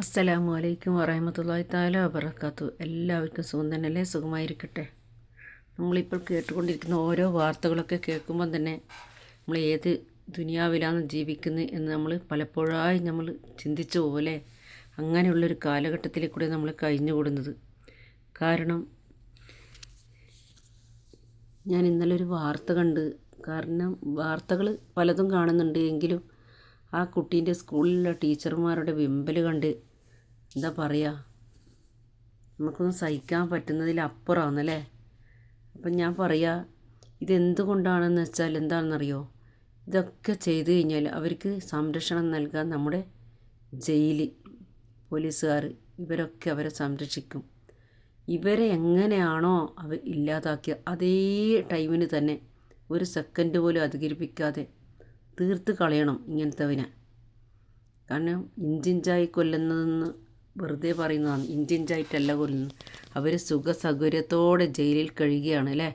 അസ്സലാമു അലൈക്കും വറഹമത്തല്ലാഹി താല വബർക്കാത്തു എല്ലാവർക്കും സുഖം തന്നെയല്ലേ? സുഖമായിരിക്കട്ടെ. നമ്മളിപ്പോൾ കേട്ടുകൊണ്ടിരിക്കുന്ന ഓരോ വാർത്തകളൊക്കെ കേൾക്കുമ്പം തന്നെ നമ്മൾ ഏത് ദുനിയാവിലാണ് ജീവിക്കുന്നത് എന്ന് നമ്മൾ പലപ്പോഴായി നമ്മൾ ചിന്തിച്ചു പോലെ അങ്ങനെയുള്ളൊരു കാലഘട്ടത്തിലേക്കൂടെ നമ്മൾ കഴിഞ്ഞുകൂടുന്നത് കാരണം ഞാൻ ഇന്നലെ ഒരു വാർത്ത കണ്ട്. കാരണം വാർത്തകൾ പലതും കാണുന്നുണ്ട്. എങ്കിലും ആ കുട്ടീന്റെ സ്കൂളിലുള്ള ടീച്ചർമാരുടെ വിമ്പൽ കണ്ട് എന്താ പറയുക നമുക്കൊന്നും സഹിക്കാൻ പറ്റുന്നതിലപ്പുറമാണല്ലേ അപ്പം ഞാൻ പറയുക ഇതെന്തുകൊണ്ടാണെന്ന് വെച്ചാൽ എന്താണെന്നറിയോ? ഇതൊക്കെ ചെയ്തു കഴിഞ്ഞാൽ അവർക്ക് സംരക്ഷണം നൽകാൻ നമ്മുടെ ജയിൽ പോലീസുകാർ ഇവരൊക്കെ അവരെ സംരക്ഷിക്കും. ഇവരെ എങ്ങനെയാണോ അവർ ഇല്ലാതാക്കിയ അതേ ടൈമിന് തന്നെ ഒരു സെക്കൻഡ് പോലും അധികരിപ്പിക്കാതെ തീർത്ത് കളയണം ഇങ്ങനത്തെവിനെ. കാരണം ഇഞ്ചിഞ്ചായി കൊല്ലുന്നതെന്ന് വെറുതെ പറയുന്നതാണ്. ഇഞ്ചിഞ്ചായിട്ടല്ല കൊല്ലുന്നത് അവർ സുഖ സൗകര്യത്തോടെ ജയിലിൽ കഴിയുകയാണ് അല്ലേ?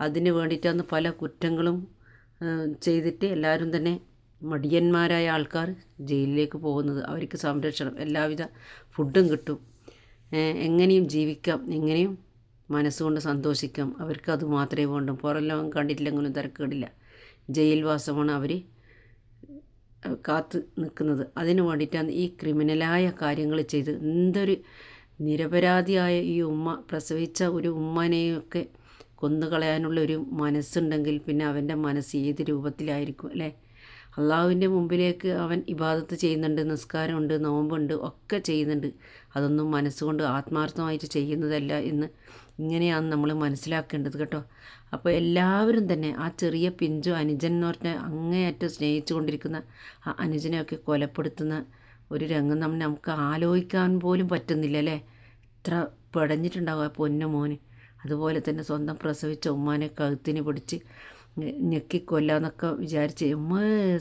അതിന് വേണ്ടിയിട്ടാണ് പല കുറ്റങ്ങളും ചെയ്തിട്ട് എല്ലാവരും തന്നെ മടിയന്മാരായ ആൾക്കാർ ജയിലിലേക്ക് പോകുന്നത്. അവർക്ക് സംരക്ഷണം എല്ലാവിധ ഫുഡും കിട്ടും. എങ്ങനെയും ജീവിക്കാം എങ്ങനെയും മനസ്സുകൊണ്ട് സന്തോഷിക്കാം. അവർക്ക് അത് മാത്രമേ വേണ്ടൂ. പുറം ലോകം കണ്ടിട്ടില്ലെങ്കിലും തിരക്കേടില്ല. ജയിൽവാസമാണ് അവർ കാത്ത് നിൽക്കുന്നത്. അതിനു വേണ്ടിയിട്ടാണ് ഈ ക്രിമിനലായ കാര്യങ്ങൾ ചെയ്ത് എന്തൊരു നിരപരാധിയായ ഈ ഉമ്മ പ്രസവിച്ച ഒരു ഉമ്മനെയൊക്കെ കൊന്നുകളയാനുള്ള ഒരു മനസ്സുണ്ടെങ്കിൽ പിന്നെ അവന്റെ മനസ്സ് ഏത് രൂപത്തിലായിരിക്കും അല്ലേ? അള്ളാഹുവിന്റെ മുമ്പിലേക്ക് അവൻ ഇബാദത്ത് ചെയ്യുന്നുണ്ട് നിസ്കാരമുണ്ട് നോമ്പുണ്ട് ഒക്കെ ചെയ്യുന്നുണ്ട്. അതൊന്നും മനസ്സുകൊണ്ട് ആത്മാർത്ഥമായിട്ട് ചെയ്യുന്നതല്ല എന്ന് ഇങ്ങനെയാണ് നമ്മൾ മനസ്സിലാക്കേണ്ടത് കേട്ടോ. അപ്പോൾ എല്ലാവരും തന്നെ ആ ചെറിയ പിഞ്ചു അനുജൻ എന്ന് പറഞ്ഞാൽ അങ്ങേയറ്റം സ്നേഹിച്ചു കൊണ്ടിരിക്കുന്ന ആ അനുജനെയൊക്കെ കൊലപ്പെടുത്തുന്ന ഒരു രംഗം നമ്മൾ നമുക്ക് ആലോചിക്കാൻ പോലും പറ്റുന്നില്ല അല്ലേ? ഇത്ര പിടഞ്ഞിട്ടുണ്ടാവും ആ പൊന്നു മോന്. അതുപോലെ തന്നെ സ്വന്തം പ്രസവിച്ച ഉമ്മാനെ കഴുത്തിന് പിടിച്ച് ഞെക്കിക്കൊല്ലാന്നൊക്കെ വിചാരിച്ച് ഉമ്മ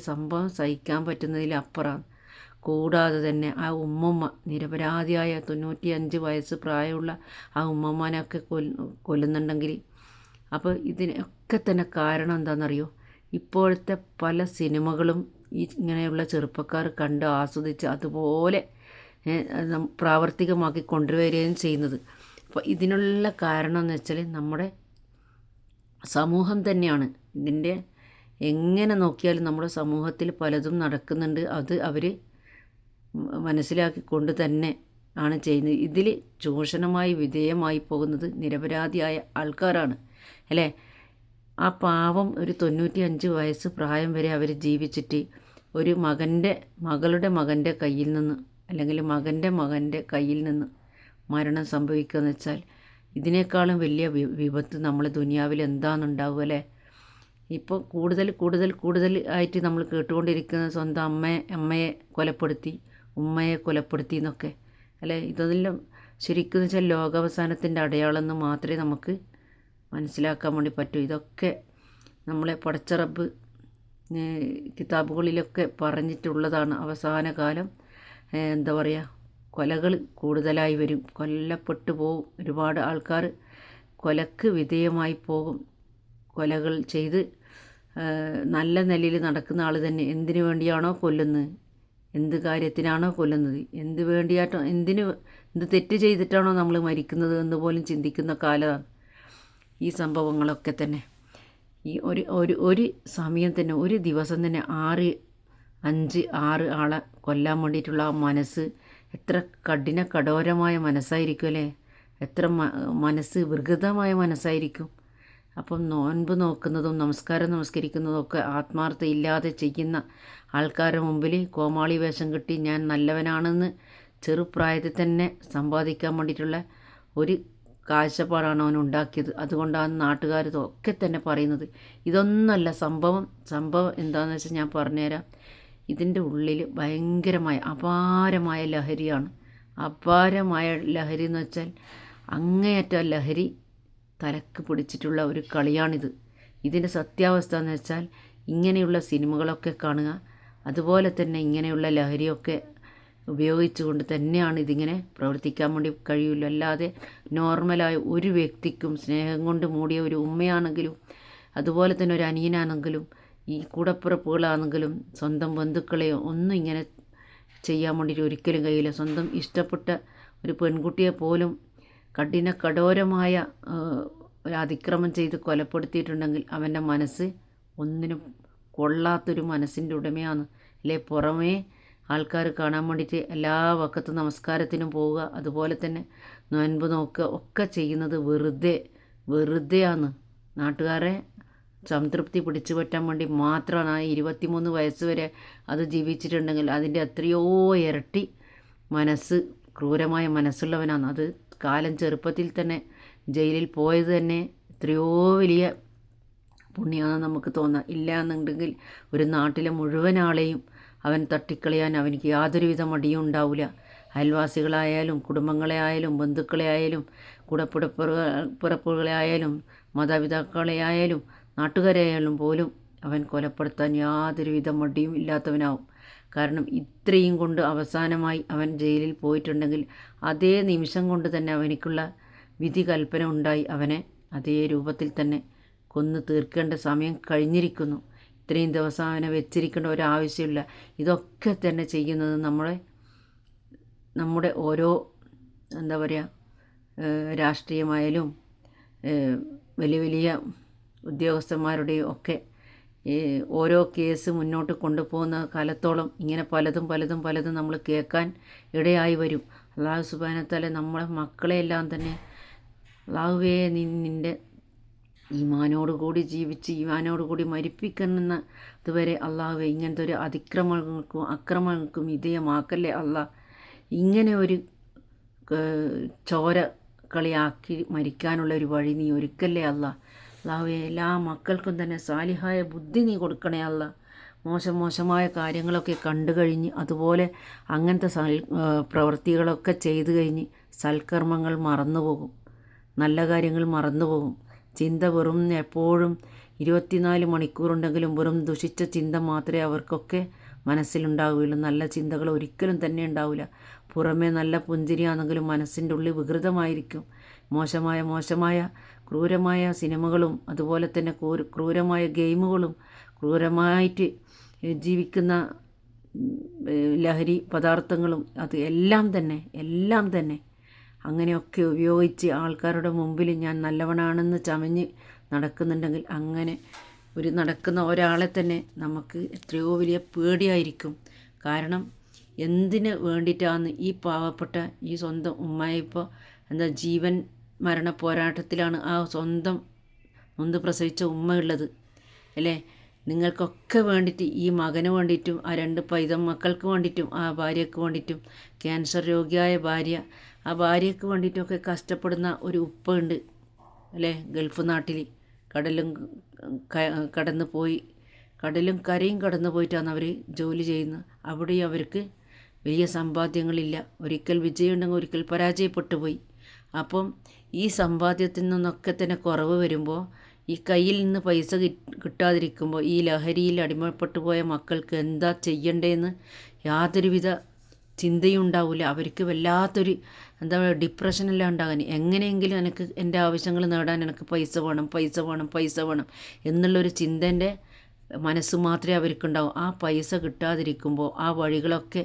സംഭവം സഹിക്കാൻ പറ്റുന്നതിലപ്പുറമാണ് കൂടാതെ തന്നെ ആ ഉമ്മമ്മ നിരപരാധിയായ തൊണ്ണൂറ്റി അഞ്ച് വയസ്സ് പ്രായമുള്ള ആ ഉമ്മമ്മനൊക്കെ കൊല്ല കൊല്ലുന്നുണ്ടെങ്കിൽ അപ്പോൾ ഇതിനൊക്കെ തന്നെ കാരണം എന്താണെന്നറിയോ? ഇപ്പോഴത്തെ പല സിനിമകളും ഈ ഇങ്ങനെയുള്ള ചെറുപ്പക്കാർ കണ്ട് ആസ്വദിച്ച് അതുപോലെ പ്രാവർത്തികമാക്കി കൊണ്ടുവരികയും ചെയ്യുന്നത്. അപ്പോൾ ഇതിനുള്ള കാരണം എന്ന് വെച്ചാൽ നമ്മുടെ സമൂഹം തന്നെയാണ്. ഇതിന്റെ എങ്ങനെ നോക്കിയാലും നമ്മുടെ സമൂഹത്തിൽ പലതും നടക്കുന്നുണ്ട്. അത് അവർ മനസ്സിലാക്കിക്കൊണ്ട് തന്നെ ആണ് ചെയ്യുന്നത്. ഇതിൽ ചൂഷണമായി വിധേയമായി പോകുന്നത് നിരപരാധിയായ ആൾക്കാരാണ്. അല്ലേ? ആ പാവം ഒരു തൊണ്ണൂറ്റി അഞ്ച് വയസ്സ് പ്രായം വരെ അവർ ജീവിച്ചിട്ട് ഒരു മകന്റെ മകളുടെ മകന്റെ കയ്യിൽ നിന്ന് അല്ലെങ്കിൽ മകന്റെ മകന്റെ കയ്യിൽ നിന്ന് മരണം സംഭവിക്കുക എന്ന് വെച്ചാൽ ഇതിനേക്കാളും വലിയ വിപത്ത് നമ്മൾ ദുനിയാവിൽ എന്താണെന്നുണ്ടാവുക അല്ലേ? ഇപ്പോൾ കൂടുതൽ കൂടുതൽ കൂടുതൽ ആയിട്ട് നമ്മൾ കേട്ടുകൊണ്ടിരിക്കുന്ന സ്വന്തം അമ്മയെ അമ്മയെ കൊലപ്പെടുത്തി ഉമ്മയെ കൊലപ്പെടുത്തി എന്നൊക്കെ. അല്ലേ? ഇതെല്ലാം ശരിക്കും വെച്ചാൽ ലോകാവസാനത്തിന്റെ അടയാളം എന്ന് മാത്രമേ നമുക്ക് മനസ്സിലാക്കാൻ വേണ്ടി പറ്റൂ. ഇതൊക്കെ നമ്മളെ പടച്ചറബ് കിതാബുകളിലൊക്കെ പറഞ്ഞിട്ടുള്ളതാണ് അവസാന കാലം എന്താ പറയുക കൊലകൾ കൂടുതലായി വരും. കൊല്ലപ്പെട്ടു പോകും ഒരുപാട് ആൾക്കാർ കൊലക്ക് വിധേയമായി പോകും. കൊലകൾ ചെയ്ത് നല്ല നിലയിൽ നടക്കുന്ന ആൾ തന്നെ എന്തിനു വേണ്ടിയാണോ കൊല്ലുന്നത്? എന്ത് കാര്യത്തിനാണോ കൊല്ലുന്നത്? എന്ത് വേണ്ടിയാട്ടോ എന്തിന് എന്ത് തെറ്റ് ചെയ്തിട്ടാണോ നമ്മൾ മരിക്കുന്നത് എന്ന് പോലും ചിന്തിക്കുന്ന കാലമാണ് ഈ സംഭവങ്ങളൊക്കെ തന്നെ. ഈ ഒരു ഒരു ഒരു സമയം തന്നെ ഒരു ദിവസം തന്നെ ആറ് അഞ്ച് ആറ് ആളെ കൊല്ലാൻ വേണ്ടിയിട്ടുള്ള ആ മനസ്സ് എത്ര കഠിന കഠോരമായ മനസ്സായിരിക്കും അല്ലേ? എത്ര മനസ്സ് വികൃതമായ മനസ്സായിരിക്കും. അപ്പം നോൻപ് നോക്കുന്നതും നമസ്കാരം നമസ്കരിക്കുന്നതും ഒക്കെ ആത്മാർത്ഥ ഇല്ലാതെ ചെയ്യുന്ന ആൾക്കാരുടെ മുമ്പിൽ കോമാളി വേഷം കെട്ടി ഞാൻ നല്ലവനാണെന്ന് ചെറുപ്രായത്തിൽ തന്നെ സമ്പാദിക്കാൻ വേണ്ടിയിട്ടുള്ള ഒരു കാഴ്ചപ്പാടാണ് അവൻ ഉണ്ടാക്കിയത്. അതുകൊണ്ടാണ് നാട്ടുകാർ ഒക്കെ തന്നെ പറയുന്നത്. ഇതൊന്നല്ല സംഭവം. സംഭവം എന്താണെന്ന് വെച്ചാൽ ഞാൻ പറഞ്ഞുതരാം. ഇതിന്റെ ഉള്ളിൽ ഭയങ്കരമായ അപാരമായ ലഹരിയാണ്. അപാരമായ ലഹരി എന്ന് വെച്ചാൽ അങ്ങേയറ്റ ലഹരി തലക്ക് പിടിച്ചിട്ടുള്ള ഒരു കളിയാണിത്. ഇതിന്റെ സത്യാവസ്ഥ എന്ന് വെച്ചാൽ ഇങ്ങനെയുള്ള സിനിമകളൊക്കെ കാണുക അതുപോലെ തന്നെ ഇങ്ങനെയുള്ള ലഹരിയൊക്കെ ഉപയോഗിച്ചുകൊണ്ട് തന്നെയാണ് ഇതിങ്ങനെ പ്രവർത്തിക്കാൻ വേണ്ടി കഴിയുള്ളൂ. അല്ലാതെ നോർമലായ ഒരു വ്യക്തിക്കും സ്നേഹം കൊണ്ട് മൂടിയ ഒരു ഉമ്മയാണെങ്കിലും അതുപോലെ തന്നെ ഒരു അനിയനാണെങ്കിലും ഈ കൂടപ്പിറപ്പുകളാണെങ്കിലും സ്വന്തം ബന്ധുക്കളെയോ ഒന്നും ഇങ്ങനെ ചെയ്യാൻ വേണ്ടിയിട്ട് ഒരിക്കലും കഴിയില്ല. സ്വന്തം ഇഷ്ടപ്പെട്ട ഒരു പെൺകുട്ടിയെ പോലും കഠിന കഠോരമായ ഒരു അതിക്രമം ചെയ്ത് കൊലപ്പെടുത്തിയിട്ടുണ്ടെങ്കിൽ അവന്റെ മനസ്സ് ഒന്നിനും കൊള്ളാത്തൊരു മനസ്സിന്റെ ഉടമയാണ്. അല്ലെ? പുറമേ ആൾക്കാർ കാണാൻ വേണ്ടിയിട്ട് എല്ലാ വക്കത്ത് നമസ്കാരത്തിനും പോവുക അതുപോലെ തന്നെ നോൻപ് നോക്കുക ഒക്കെ ചെയ്യുന്നത് വെറുതെ വെറുതെയാണ്. നാട്ടുകാരെ സംതൃപ്തി പിടിച്ചു പറ്റാൻ വേണ്ടി മാത്രമാണ് ആ ഇരുപത്തിമൂന്ന് വയസ്സ് വരെ അത് ജീവിച്ചിട്ടുണ്ടെങ്കിൽ അതിന്റെ എത്രയോ ഇരട്ടി മനസ്സ് ക്രൂരമായ മനസ്സുള്ളവനാണ്. അത് കാലം ചെറുപ്പത്തിൽ തന്നെ ജയിലിൽ പോയത് തന്നെ എത്രയോ വലിയ പുണ്യമാണ് നമുക്ക് തോന്നുക ഇല്ല എന്നുണ്ടെങ്കിൽ ഒരു നാട്ടിലെ മുഴുവൻ ആളെയും അവൻ തട്ടിക്കളയാൻ അവനിക്ക് യാതൊരുവിധ മടിയും ഉണ്ടാവില്ല അയൽവാസികളായാലും കുടുംബങ്ങളെ ആയാലും ബന്ധുക്കളെ ആയാലും കൂടപ്പിറപ്പുകളെ ആയാലും മാതാപിതാക്കളെ ആയാലും നാട്ടുകാരെ ആയാലും പോലും അവൻ കൊലപ്പെടുത്താൻ യാതൊരുവിധ മടിയും ഇല്ലാത്തവനാവും. കാരണം ഇത്രയും കൊണ്ട് അവസാനമായി അവൻ ജയിലിൽ പോയിട്ടുണ്ടെങ്കിൽ അതേ നിമിഷം കൊണ്ട് തന്നെ അവനിക്കുള്ള വിധി കൽപ്പന ഉണ്ടായി അവനെ അതേ രൂപത്തിൽ തന്നെ കൊന്നു തീർക്കേണ്ട സമയം കഴിഞ്ഞിരിക്കുന്നു. ഇത്രയും ദിവസം അവനെ വെച്ചിരിക്കേണ്ട ഒരാവശ്യമില്ല. ഇതൊക്കെ തന്നെ ചെയ്യുന്നത് നമ്മളെ നമ്മുടെ ഓരോ എന്താ പറയുക രാഷ്ട്രീയമായാലും വലിയ വലിയ ഉദ്യോഗസ്ഥന്മാരുടെയും ഒക്കെ ഈ ഓരോ കേസ് മുന്നോട്ട് കൊണ്ടുപോകുന്ന കാലത്തോളം ഇങ്ങനെ പലതും പലതും പലതും നമ്മൾ കേൾക്കാൻ ഇടയായി വരും. അള്ളാഹു സുബാനത്താലെ നമ്മളെ മക്കളെയെല്ലാം തന്നെ അള്ളാഹുവേ നിന്റെ ഈമാനോടുകൂടി ജീവിച്ച് ഈമാനോടുകൂടി മരിപ്പിക്കണമെന്ന് ഇതുവരെ അള്ളാഹുവെ ഇങ്ങനത്തെ ഒരു അതിക്രമങ്ങൾക്കും അക്രമങ്ങൾക്കും വിധേയമാക്കല്ലേ അള്ളാഹ് ഇങ്ങനെ ഒരു ചോര കളിയാക്കി മരിക്കാനുള്ള ഒരു വഴി നീ ഒരുക്കല്ലേ അല്ല അള്ളാഹുവെ എല്ലാ മക്കൾക്കും തന്നെ സാലിഹായ ബുദ്ധി നീ കൊടുക്കണേ അല്ല. മോശം മോശമായ കാര്യങ്ങളൊക്കെ കണ്ടു കഴിഞ്ഞ് അതുപോലെ അങ്ങനത്തെ സൽ പ്രവൃത്തികളൊക്കെ ചെയ്തു കഴിഞ്ഞ് സൽക്കർമ്മങ്ങൾ മറന്നുപോകും നല്ല കാര്യങ്ങൾ മറന്നുപോകും ചിന്ത വെറും എപ്പോഴും ഇരുപത്തിനാല് മണിക്കൂറുണ്ടെങ്കിലും വെറും ദുഷിച്ച ചിന്ത മാത്രമേ അവർക്കൊക്കെ മനസ്സിലുണ്ടാവുകയുള്ളൂ. നല്ല ചിന്തകൾ ഒരിക്കലും തന്നെ ഉണ്ടാവില്ല. പുറമേ നല്ല പുഞ്ചിരിയാണെങ്കിലും മനസ്സിന്റെ ഉള്ളിൽ വികൃതമായിരിക്കും. മോശമായ മോശമായ ക്രൂരമായ സിനിമകളും അതുപോലെ തന്നെ ക്രൂരമായ ഗെയിമുകളും ക്രൂരമായിട്ട് ജീവിക്കുന്ന ലഹരി പദാർത്ഥങ്ങളും അത് എല്ലാം തന്നെ എല്ലാം തന്നെ അങ്ങനെയൊക്കെ ഉപയോഗിച്ച് ആൾക്കാരുടെ മുമ്പിൽ ഞാൻ നല്ലവനാണെന്ന് ചമഞ്ഞ് നടക്കുന്നുണ്ടെങ്കിൽ അങ്ങനെ ഒരു നടക്കുന്ന ഒരാളെ തന്നെ നമുക്ക് എത്രയോ വലിയ പേടിയായിരിക്കും. കാരണം എന്തിന് വേണ്ടിയിട്ടാണ് ഈ പാവപ്പെട്ട ഈ സ്വന്തം ഉമ്മായിപ്പോൾ എന്താ ജീവൻ മരണ പോരാട്ടത്തിലാണ് ആ സ്വന്തം നൊന്ത് പ്രസവിച്ച ഉമ്മയുള്ളത്. അല്ലേ? നിങ്ങൾക്കൊക്കെ വേണ്ടിയിട്ട് ഈ മകന് വേണ്ടിയിട്ടും ആ രണ്ട് പൈതം മക്കൾക്ക് വേണ്ടിയിട്ടും ആ ഭാര്യയ്ക്ക് വേണ്ടിയിട്ടും ക്യാൻസർ രോഗിയായ ഭാര്യ ആ ഭാര്യയ്ക്ക് വേണ്ടിയിട്ടൊക്കെ കഷ്ടപ്പെടുന്ന ഒരു ഉപ്പ ഉണ്ട് അല്ലേ? ഗൾഫ് നാട്ടിൽ കടലും കടന്നു പോയി. കടലും കരയും കടന്നു പോയിട്ടാണ് അവർ ജോലി ചെയ്യുന്നത്. അവിടെയും അവർക്ക് വലിയ സമ്പാദ്യങ്ങളില്ല. ഒരിക്കൽ വിജയമുണ്ടെങ്കിൽ ഒരിക്കൽ പരാജയപ്പെട്ടു പോയി. അപ്പം ഈ സമ്പാദ്യത്തിൽ നിന്നൊക്കെ തന്നെ കുറവ് വരുമ്പോൾ ഈ കയ്യിൽ നിന്ന് പൈസ കിട്ടാതിരിക്കുമ്പോൾ ഈ ലഹരിയിൽ അടിമപ്പെട്ടു പോയ മക്കൾക്ക് എന്താ ചെയ്യണ്ടേന്ന് യാതൊരുവിധ ചിന്തയും ഉണ്ടാവില്ല അവർക്ക് വല്ലാത്തൊരു എന്താ പറയുക ഡിപ്രഷനെല്ലാം ഉണ്ടാകാൻ. എങ്ങനെയെങ്കിലും എനിക്ക് എന്റെ ആവശ്യങ്ങൾ നേടാൻ എനിക്ക് പൈസ വേണം പൈസ വേണം പൈസ വേണം എന്നുള്ളൊരു ചിന്തന്റെ മനസ്സ് മാത്രമേ അവർക്കുണ്ടാവും. ആ പൈസ കിട്ടാതിരിക്കുമ്പോൾ ആ വഴികളൊക്കെ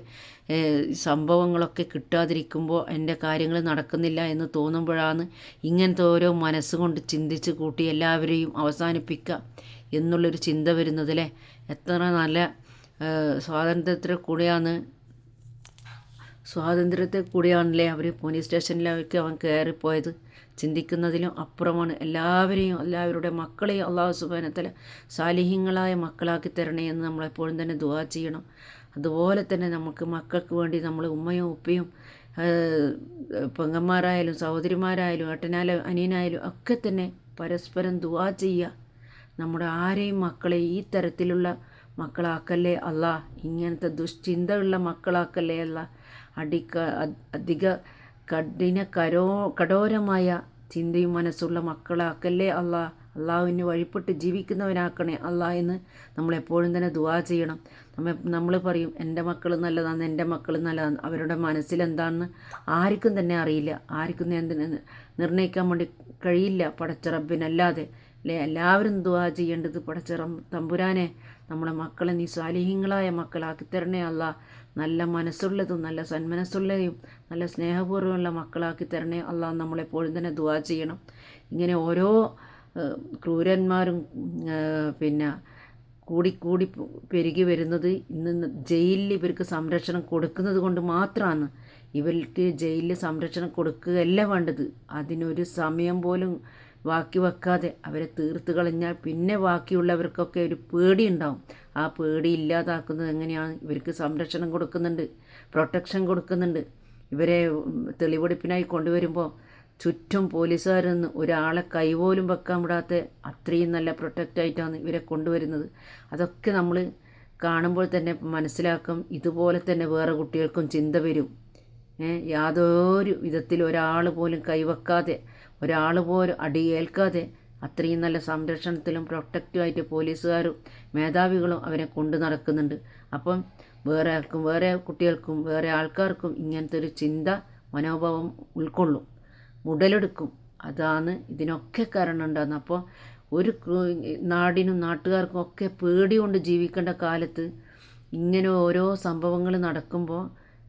സംഭവങ്ങളൊക്കെ കിട്ടാതിരിക്കുമ്പോൾ എന്റെ കാര്യങ്ങൾ നടക്കുന്നില്ല എന്ന് തോന്നുമ്പോഴാണ് ഇങ്ങനത്തെ ഓരോ മനസ്സുകൊണ്ട് ചിന്തിച്ച് കൂട്ടി എല്ലാവരെയും അവസാനിപ്പിക്കുക എന്നുള്ളൊരു ചിന്ത വരുന്നതിലെ എത്ര നല്ല സ്വാതന്ത്ര്യത്തിൽ കൂടിയാണ് സ്വാതന്ത്ര്യത്തെ കൂടിയാണല്ലേ അവർ പോലീസ് സ്റ്റേഷനിലേക്ക് അവൻ കയറിപ്പോയത്. ചിന്തിക്കുന്നതിലും അപ്പുറമാണ്. എല്ലാവരെയും എല്ലാവരുടെ മക്കളെയും അള്ളാഹു സുബാനത്തല സാലിഹ്യങ്ങളായ മക്കളാക്കി തരണേ എന്ന് നമ്മളെപ്പോഴും തന്നെ ദുവാ ചെയ്യണം. അതുപോലെ തന്നെ നമുക്ക് മക്കൾക്ക് വേണ്ടി നമ്മൾ ഉമ്മയും ഉപ്പയും പെങ്ങന്മാരായാലും സഹോദരിമാരായാലും ഏട്ടനായാലും അനിയനായാലും ഒക്കെ തന്നെ പരസ്പരം ദുവാ ചെയ്യുക. നമ്മുടെ ആരെയും മക്കളെ ഈ തരത്തിലുള്ള മക്കളാക്കല്ലേ അല്ല ഇങ്ങനത്തെ ദുശ്ചിന്തയുള്ള മക്കളാക്കല്ലേ അല്ല അടിക്ക അധിക കഠിന കരോ കഠോരമായ ചിന്തയും മനസ്സുള്ള മക്കളാക്കല്ലേ അള്ളാ. അള്ളാഹുവിന് വഴിപ്പെട്ട് ജീവിക്കുന്നവനാക്കണേ അള്ളാഹ് എന്ന് നമ്മളെപ്പോഴും തന്നെ ദുവാ ചെയ്യണം. നമ്മൾ നമ്മൾ പറയും എന്റെ മക്കൾ നല്ലതാണ് എന്റെ മക്കൾ നല്ലതാണ് അവരുടെ മനസ്സിലെന്താണെന്ന് ആർക്കും തന്നെ അറിയില്ല. ആർക്കും എന്തിന് നിർണയിക്കാൻ വേണ്ടി കഴിയില്ല. പടച്ചറബിനല്ലാതെ. അല്ലേ? എല്ലാവരും ദുവാ ചെയ്യേണ്ടത് പടച്ചറം തമ്പുരാനെ നമ്മളെ മക്കളെ നീ സാലിഹ്യങ്ങളായ മക്കളാക്കി തരണേ അല്ല. നല്ല മനസ്സുള്ളതും നല്ല സന്മനസ്സുള്ളതും നല്ല സ്നേഹപൂർവമുള്ള മക്കളാക്കി തരണേ അല്ല. നമ്മളെപ്പോഴും തന്നെ ദുവാ ചെയ്യണം. ഇങ്ങനെ ഓരോ ക്രൂരന്മാരും പിന്നെ കൂടിക്കൂടി പെരുകി വരുന്നത് ഇന്ന് ജയിലിൽ ഇവർക്ക് സംരക്ഷണം കൊടുക്കുന്നത് കൊണ്ട് മാത്രമാണ് ഇവർക്ക് ജയിലിൽ സംരക്ഷണം കൊടുക്കുകയല്ല വേണ്ടത്. അതിനൊരു സമയം പോലും ബാക്കി വെക്കാതെ അവരെ തീർത്ത് കളഞ്ഞാൽ പിന്നെ ബാക്കിയുള്ളവർക്കൊക്കെ ഒരു പേടി ഉണ്ടാവും ആ പേടി ഇല്ലാതാക്കുന്നത് എങ്ങനെയാണ്? ഇവർക്ക് സംരക്ഷണം കൊടുക്കുന്നുണ്ട് പ്രൊട്ടക്ഷൻ കൊടുക്കുന്നുണ്ട്. ഇവരെ തെളിവെടുപ്പിനായി കൊണ്ടുവരുമ്പോൾ ചുറ്റും പോലീസുകാരെന്ന് ഒരാളെ കൈപോലും വെക്കാൻ വിടാത്ത അത്രയും നല്ല പ്രൊട്ടക്റ്റായിട്ടാണ് ഇവരെ കൊണ്ടുവരുന്നത്. അതൊക്കെ നമ്മൾ കാണുമ്പോൾ തന്നെ മനസ്സിലാക്കും ഇതുപോലെ തന്നെ വേറെ കുട്ടികൾക്കും ചിന്ത വരും. യാതൊരു വിധത്തിൽ ഒരാൾ പോലും കൈവെക്കാതെ ഒരാൾ പോലും അടിയേൽക്കാതെ അത്രയും നല്ല സംരക്ഷണത്തിലും പ്രൊട്ടക്റ്റീവായിട്ട് പോലീസുകാരും മേധാവികളും അവരെ കൊണ്ടു നടക്കുന്നുണ്ട്. അപ്പം വേറെ ആർക്കും വേറെ കുട്ടികൾക്കും വേറെ ആൾക്കാർക്കും ഇങ്ങനത്തെ ഒരു ചിന്ത മനോഭാവം ഉൾക്കൊള്ളും. ഉടലെടുക്കും. അതാണ് ഇതിനൊക്കെ കാരണം ഉണ്ടാകുന്നത്. അപ്പോൾ ഒരു നാടിനും നാട്ടുകാർക്കും ഒക്കെ പേടി കൊണ്ട് ജീവിക്കേണ്ട കാലത്ത് ഇങ്ങനെ ഓരോ സംഭവങ്ങൾ നടക്കുമ്പോൾ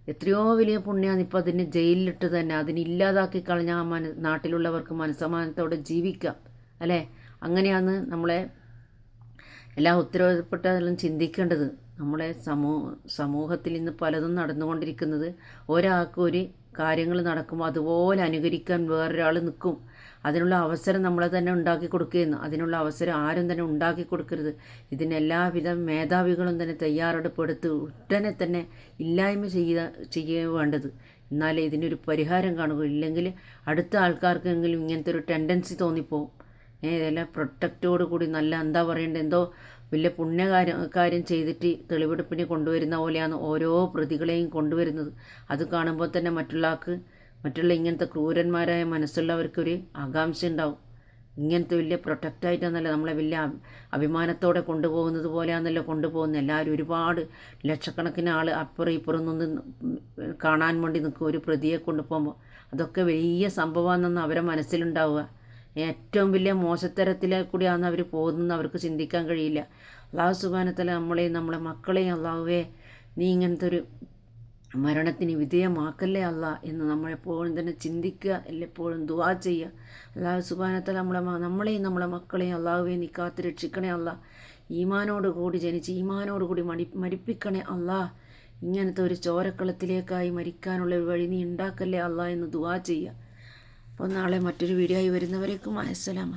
എത്രയോ വലിയ പുണ്യമാണ് ഇപ്പോൾ അതിനെ ജയിലിലിട്ട് തന്നെ അതിനില്ലാതാക്കി കളഞ്ഞാൽ മന നാട്ടിലുള്ളവർക്ക് മനസ്സമാനത്തോടെ ജീവിക്കാം അല്ലേ? അങ്ങനെയാണ് നമ്മളെ എല്ലാ ഉത്തരവാദപ്പെട്ടതെല്ലാം ചിന്തിക്കേണ്ടത്. നമ്മളെ സമൂ സമൂഹത്തിൽ ഇന്ന് പലതും നടന്നുകൊണ്ടിരിക്കുന്നത് ഒരാൾക്ക് ഒരു കാര്യങ്ങൾ നടക്കുമ്പോൾ അതുപോലെ അനുകരിക്കാൻ വേറൊരാൾ നിൽക്കും. അതിനുള്ള അവസരം നമ്മൾ തന്നെ ഉണ്ടാക്കി കൊടുക്കുകയെന്ന്. അതിനുള്ള അവസരം ആരും തന്നെ ഉണ്ടാക്കി കൊടുക്കരുത്. ഇതിനെല്ലാവിധ മേധാവികളും തന്നെ തയ്യാറെടുപ്പെടുത്ത് ഉടനെ തന്നെ ഇല്ലായ്മ ചെയ്യുക ചെയ്യുക വേണ്ടത്. എന്നാലേ ഇതിനൊരു പരിഹാരം കാണുക ഇല്ലെങ്കിൽ അടുത്ത ആൾക്കാർക്കെങ്കിലും ഇങ്ങനത്തെ ഒരു ടെൻഡൻസി തോന്നിപ്പോവും. ഏതെല്ലാം പ്രൊട്ടക്റ്റോട് കൂടി നല്ല എന്താ പറയേണ്ടത് എന്തോ വലിയ പുണ്യകാര്യം കാര്യം ചെയ്തിട്ട് തെളിവെടുപ്പിന് കൊണ്ടുവരുന്ന പോലെയാണ് ഓരോ പ്രതികളെയും കൊണ്ടുവരുന്നത്. അത് കാണുമ്പോൾ തന്നെ മറ്റുള്ള ആൾക്ക് മറ്റുള്ള ഇങ്ങനത്തെ ക്രൂരന്മാരായ മനസ്സുള്ളവർക്കൊരു ആകാംക്ഷ ഉണ്ടാവും ഇങ്ങനത്തെ വലിയ പ്രൊട്ടക്റ്റായിട്ടാണല്ലോ നമ്മളെ വലിയ അഭിമാനത്തോടെ കൊണ്ടുപോകുന്നത് പോലെയാണല്ലോ കൊണ്ടുപോകുന്നത് എല്ലാവരും ഒരുപാട് ലക്ഷക്കണക്കിന് ആൾ അപ്പുറം ഇപ്പുറം നിന്ന് കാണാൻ വേണ്ടി നിൽക്കും. ഒരു പ്രതിയെ കൊണ്ടുപോകുമ്പോൾ അതൊക്കെ വലിയ സംഭവമാണെന്ന് അവരെ മനസ്സിലുണ്ടാവുക. ഏറ്റവും വലിയ മോശത്തരത്തിലെ കൂടിയാണ് അവർ പോകുന്നതെന്ന് അവർക്ക് ചിന്തിക്കാൻ കഴിയില്ല. അള്ളാഹു സുബാനത്തല നമ്മളെയും നമ്മളെ മക്കളെയും അള്ളാഹുവേ നീ ഇങ്ങനത്തെ ഒരു മരണത്തിന് വിധേയമാക്കല്ലേ അല്ല എന്ന് നമ്മളെപ്പോഴും തന്നെ ചിന്തിക്കുക എല്ലെപ്പോഴും ദുവാ ചെയ്യുക. അള്ളാഹു സുബാനത്തല നമ്മളെ നമ്മളെയും നമ്മളെ മക്കളെയും അള്ളാഹുവെ നീ കാത്ത് രക്ഷിക്കണേ അല്ല. ഈമാനോട് കൂടി ജനിച്ച് ഈമാനോട് കൂടി മടി മരിപ്പിക്കണേ അല്ലാ. ഇങ്ങനത്തെ ഒരു ചോരക്കളത്തിലേക്കായി മരിക്കാനുള്ള ഒരു വഴി നീ ഉണ്ടാക്കല്ലേ അല്ല എന്ന് ദുവാ ചെയ്യുക. അപ്പോൾ നാളെ മറ്റൊരു വീഡിയോ ആയി വരുന്നവരേക്കും അസ്സലാമ